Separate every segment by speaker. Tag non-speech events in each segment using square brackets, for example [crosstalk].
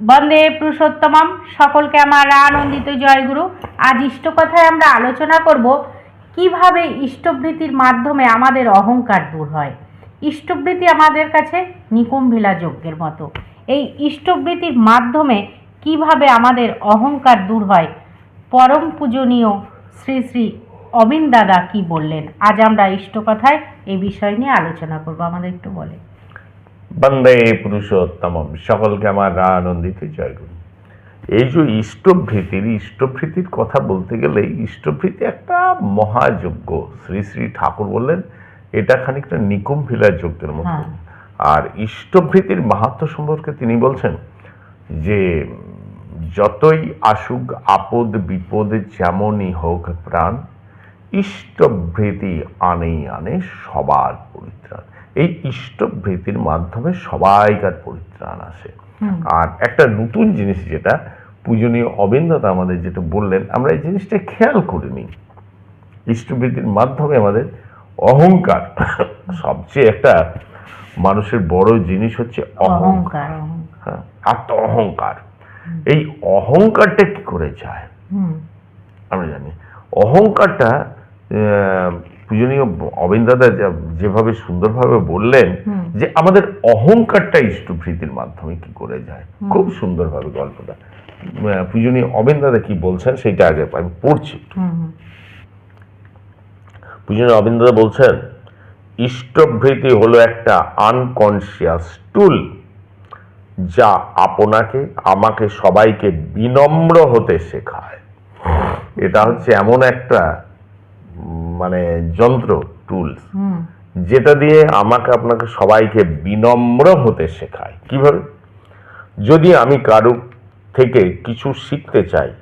Speaker 1: বন্দে পুরুষোত্তমম। সকলকে আমার আনন্দিত জয়গুরু আজ ইষ্ট কথায় আমরা আলোচনা করব, কীভাবে ইষ্টবৃত্তির মাধ্যমে আমাদের অহংকার দূর হয়। ইষ্টবৃত্তি আমাদের কাছে নিকুম্ভিলা যজ্ঞের মতো। এই ইষ্টবৃত্তির মাধ্যমে কীভাবে আমাদের অহংকার দূর হয়, পরম পূজনীয় শ্রী শ্রী অবিন দাদা কি বললেন? আজ আমরা ইষ্টকথায় এই বিষয় নিয়ে আলোচনা করব। আমাদের একটু বলে
Speaker 2: বন্দে পুরুষোত্তম সকলকে আমার আনন্দিত জয়গুরু। এই যে ইষ্টভৃতির ইষ্টভৃতির কথা বলতে গেলে ইষ্টভৃতি একটা মহাযজ্ঞ। শ্রী শ্রী ঠাকুর বললেন এটা খানিকটা নিকুম্ভিলা যজ্ঞের মতো।
Speaker 1: হ্যাঁ।
Speaker 2: আর ইষ্টভৃতির মাহাত্ম সম্পর্কে তিনি বলছেন যে যতই আসুক আপদ বিপদ যেমনই হোক প্রাণ ইষ্টভৃতি আনেই আনে সবার পরিত্রাণ। এই ইষ্টভৃতির মাধ্যমে সবাইকার পরিত্রাণ আসে। আর একটা নতুন জিনিস যেটা পূজনীয় অবিন্দতা আমাদের যেটা বললেন আমরা এই জিনিসটা খেয়াল করিনি। ইষ্টভৃতির মাধ্যমে আমাদের অহংকার সবচেয়ে একটা মানুষের বড় জিনিস হচ্ছে অহংকার। হ্যাঁ, আত্ম অহংকার এই অহংকারটা কি করে যায়? আমরা জানি। অহংকারটা পূজনীয় অবিন্দাদা যেভাবে সুন্দরভাবে বললেন যে আমাদের অহংকারটা ইষ্টভৃতির মাধ্যমে কি করে যায়। খুব সুন্দরভাবে গল্পটা। পূজনীয় অবিন্দাদা কি বলছেন সেটা আগে আমি পড়ছি পূজনীয় অবিন্দাদা বলছেন ইষ্টভৃতি হলো একটা আনকনসিয়াস টুল যা আপনাকে আমাকে সবাইকে বিনম্র হতে শেখায়। এটা হচ্ছে এমন একটা মানে যন্ত্র টুলস যেটা দিয়ে আমাকে আপনাকে সবাইকে বিনম্র হতে শেখায়। কীভাবে? যদি আমি কারও থেকে কিছু শিখতে চাই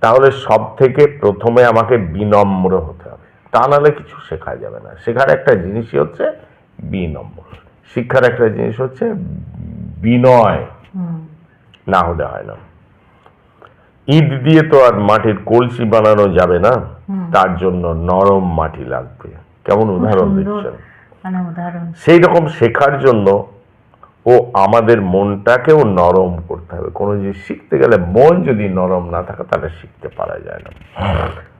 Speaker 2: তাহলে সব থেকে প্রথমে আমাকে বিনম্র হতে হবে। তা নাহলে কিছু শেখা যাবে না। শেখার একটা জিনিসই হচ্ছে বিনম্র। শিক্ষার একটা জিনিস হচ্ছে বিনয়। না হলে হয় না। ইট দিয়ে তো আর মাটির কলসি বানানো যাবে না। তার জন্য নরম মাটি লাগবে। কেমন উদাহরণ দিচ্ছেন?
Speaker 1: মানে
Speaker 2: সেই রকম শেখার জন্য ও আমাদের মনটাকেও নরম করতে হবে। কোনো জিনিস শিখতে গেলে মন যদি নরম না থাকে তাহলে শিখতে পারা যায় না।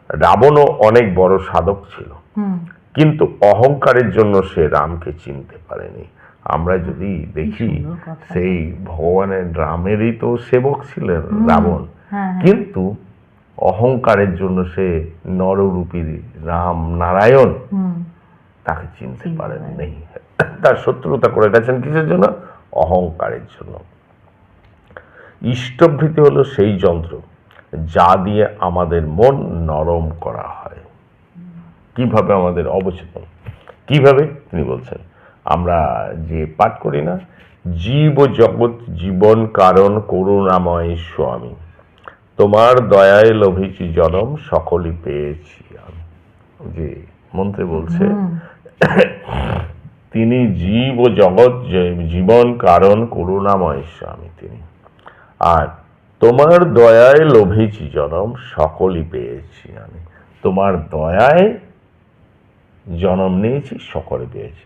Speaker 2: রাবণও অনেক বড় সাধক ছিল। কিন্তু অহংকারের জন্য সে রামকে চিনতে পারেনি। আমরা যদি দেখি সেই ভগবানের রামেরই তো সেবক ছিলেন রাবণ।
Speaker 1: হ্যাঁ হ্যাঁ।
Speaker 2: কিন্তু অহংকারের জন্য সে নররূপী রাম নারায়ণ তাকে চিনতে পারেন। নেই। তার শত্রুতা করে গেছেন কিসের জন্য? অহংকারের জন্য। ইষ্টভৃতি হলো সেই যন্ত্র যা দিয়ে আমাদের মন নরম করা হয়। কীভাবে আমাদের অবচেতন? কীভাবে? তিনি বলছেন আমরা যে পাঠ করি না জীব জগৎ জীবন কারণ করুণাময় স্বামী। তোমার দয়ায় লোভেছি জনম সকলই পেয়েছি আমি। যে মন্ত্রে বলছে তিনি জীব ও জগৎ জীবন কারণ করুণাময় স্বামী তিনি। আর তোমার দয়ায় লোভেছি জনম সকলই পেয়েছি আমি। তোমার দয়ায় জনম নিয়েছি সকলে পেয়েছি।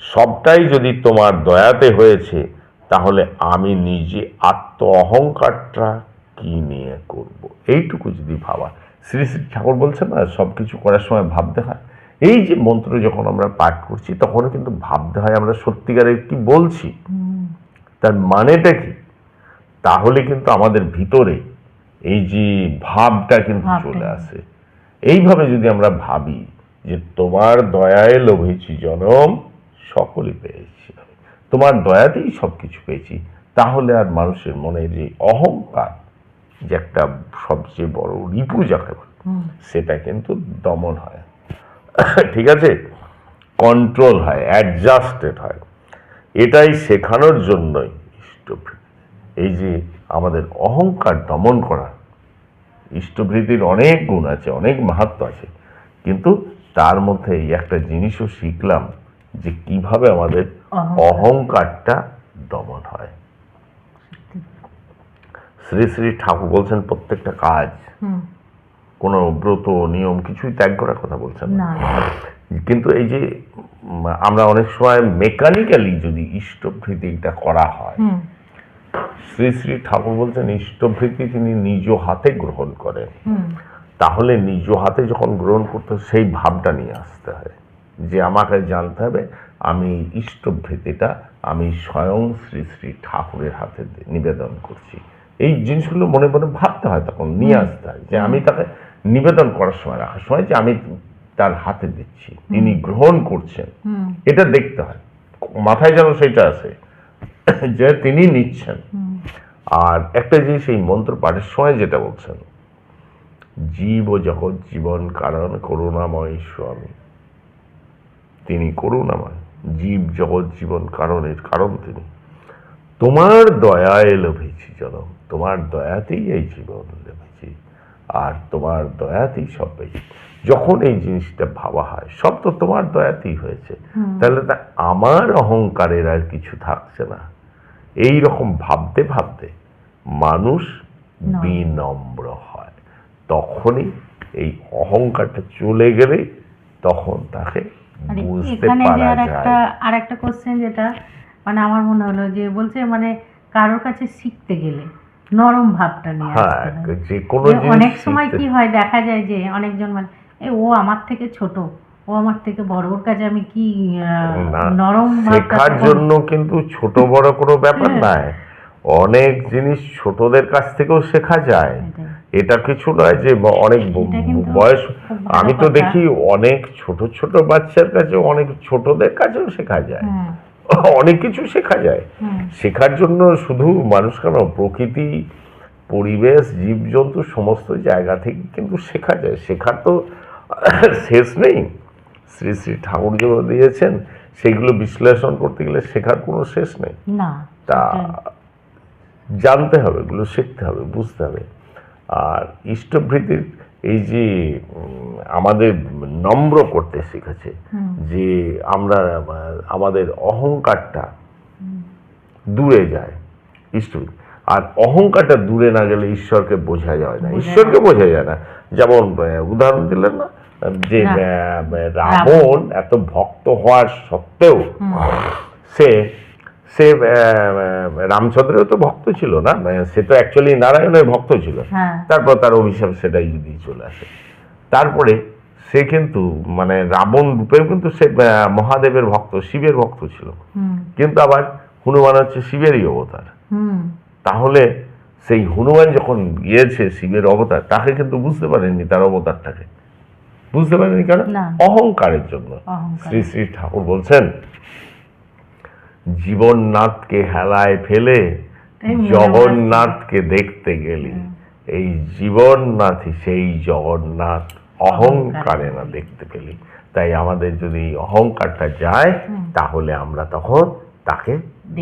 Speaker 2: সবটাই যদি তোমার দয়াতে হয়েছে তাহলে আমি নিজে আত্ম অহংকারটা কি নিয়ে করব? এইটুকু যদি ভাবা। শ্রী শ্রী ঠাকুর বলছেন না সব কিছু করার সময় ভাবতে হয়। এই যে মন্ত্র যখন আমরা পাঠ করছি তখনও কিন্তু ভাবতে হয় আমরা সত্যিকারের কি বলছি। তার মানেটা কি? তাহলে কিন্তু আমাদের ভিতরে এই যে ভাবটা কিন্তু চলে আসে। এইভাবে যদি আমরা ভাবি যে তোমার দয়ায় লোভেছি জনম সকলই পেয়েছি। তোমার দয়াতেই সব কিছু পেয়েছি। তাহলে আর মানুষের মনে যে অহংকার যে একটা সবচেয়ে বড় রিপু যাকে বলে সেটা কিন্তু দমন হয়। ঠিক আছে? কন্ট্রোল হয় অ্যাডজাস্টেড হয়। এটাই শেখানোর জন্যই এই যে আমাদের অহংকার দমন করা ইষ্টভৃতির অনেক গুণ আছে অনেক মাহাত্ম আছে কিন্তু তার মধ্যে এই একটা জিনিসও শিখলাম যে কীভাবে আমাদের অহংকারটা দমন হয়। শ্রী শ্রী ঠাকুর বলছেন প্রত্যেকটা কাজ
Speaker 1: হুম।
Speaker 2: কোনো ব্রত নিয়ম কিছুই ত্যাগ করার কথা বলছেন না। কিন্তু এই যে আমরা অনেক সময় মেকানিক্যালি যদি ইষ্টভৃতিটা করা হয় শ্রী শ্রী ঠাকুর বলছেন ইষ্টভৃতি তিনি নিজ হাতে গ্রহণ করেন।
Speaker 1: হুম।
Speaker 2: তাহলে নিজ হাতে যখন গ্রহণ করতে সেই ভাবটা নিয়ে আসতে হয় যে আমাকে জানতে হবে আমি ইষ্টভৃতিটা আমি স্বয়ং শ্রী শ্রী ঠাকুরের হাতে নিবেদন করছি। এই জিনিসগুলো মনে মনে ভাবতে হয় তখন নিয়ে আসতে হয় যে আমি তাকে নিবেদন করার সময় রাখার সময় যে আমি তার হাতে দিচ্ছি তিনি গ্রহণ করছেন। এটা দেখতে হয়। মাথায় যেন সেটা আছে [coughs] যে তিনি নিচ্ছেন। আর একটা জিনিস এই মন্ত্র পাঠের সময় যেটা বলছেন জীব ও জগৎ জীবন কারণ করুণাময় স্বামী। তিনি করুণাময়। জীব জগৎ জীবন কারণের কারণ তিনি। তোমার দয়ায় লোভেছি জনম তোমার দয়াতেই এই জীবন লেভেছি আর তোমার দয়াতেই সব পেয়েছি যখন এই জিনিসটা ভাবা হয় সব তো তোমার দয়াতেই হয়েছে তাহলে তা আমার অহংকারের আর কিছু থাকছে না। এই রকম ভাবতে ভাবতে মানুষ বিনম্র হয়। তখনই এই অহংকারটা চলে গেলে তখন তাকে বুঝতে পারা যায়।
Speaker 1: আর একটা কোশ্চেন যেটা মানে আমার মনে হলো যে বলছে মানে কারোর কাছে শিখতে গেলে নরম ভাবটা নিয়ে
Speaker 2: হ্যাঁ যে কোনো
Speaker 1: অনেক সময় কি হয় দেখা যায় যে অনেকজন মানে এ ও আমার থেকে ছোট ও আমার থেকে বড় ওর কাছে আমি কি নরম
Speaker 2: শেখার জন্য কিন্তু ছোট বড় কোনো ব্যাপার
Speaker 1: হ্যাঁ।
Speaker 2: নয়। অনেক জিনিস ছোটদের কাছ থেকেও শেখা যায়। এটা কিছু নয় যে অনেক বয়স আমি তো দেখি অনেক ছোট ছোট বাচ্চার কাছে অনেক ছোটদের কাছেও শেখা যায়।
Speaker 1: হুম,
Speaker 2: অনেক কিছু শেখা যায়। শেখার জন্য শুধু মানুষ কেন প্রকৃতি পরিবেশ জীবজন্তু সমস্ত জায়গা থেকে কিন্তু শেখা যায়। শেখার তো শেষ নেই। শ্রী শ্রী ঠাকুর যেগুলো দিয়েছেন সেগুলো বিশ্লেষণ করতে গেলে শেখার কোনো শেষ নেই। তা জানতে হবে এগুলো শিখতে হবে বুঝতে হবে। আর ইষ্টভৃতির এই যে আমাদের নম্র করতে শিখেছে যে আমরা আমাদের অহংকারটা দূরে যায় ঈশ্বর আর অহংকারটা দূরে না গেলে ঈশ্বরকে বোঝা যায় না। ঈশ্বরকে বোঝা যায় না। যেমন উদাহরণ দিলেন না? যে রাবণ। এত ভক্ত হওয়ার সত্ত্বেও সে সে আহ, রামচন্দ্রেও তো ভক্ত ছিল না? মানে সে তো অ্যাকচুয়ালি নারায়ণের ভক্ত ছিল।
Speaker 1: হ্যাঁ।
Speaker 2: তারপর তার অভিশাপ সেটাই যদি চলে আসে। তারপরে সে কিন্তু মানে রাবণ রূপেও কিন্তু সে মহাদেবের ভক্ত শিবের ভক্ত ছিল। কিন্তু আবার হনুমান হচ্ছে শিবেরই অবতার। তাহলে সেই হনুমান যখন গিয়েছে শিবের অবতার তাকে কিন্তু বুঝতে পারেননি তার অবতারটাকে। বুঝতে পারেনি কেন? অহংকারের জন্য। শ্রী শ্রী ঠাকুর বলছেন জীবননাথকে হেলায় ফেলে জগন্নাথকে দেখতে গেলি। এই জীবননাথই সেই জগন্নাথ। অহংকারে না দেখতে পেলি। তাই আমাদের যদি এই অহংকারটা যায় তাহলে আমরা তখন তাকে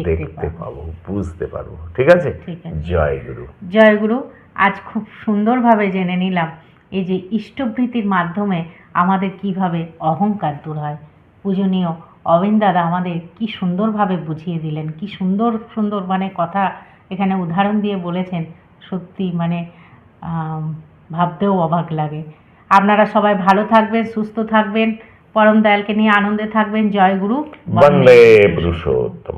Speaker 1: দেখতে পাবো।
Speaker 2: বুঝতে পারব। ঠিক আছে?
Speaker 1: ঠিক আছে।
Speaker 2: জয় গুরু।
Speaker 1: আজ খুব সুন্দরভাবে জেনে নিলাম এই যে ইষ্টভৃতির মাধ্যমে আমাদের কীভাবে অহংকার দূর হয়। পূজনীয় অবিন দাদা আমাদের কি সুন্দরভাবে বুঝিয়ে দিলেন কি সুন্দর সুন্দর মানে কথা এখানে উদাহরণ দিয়ে বলেছেন। সত্যি মানে ভাবতেও অবাক লাগে। আপনারা সবাই ভালো থাকবেন সুস্থ থাকবেন। পরম দয়ালকে নিয়ে আনন্দে থাকবেন। জয় গুরু।
Speaker 2: বন্দে পুরুষোত্তম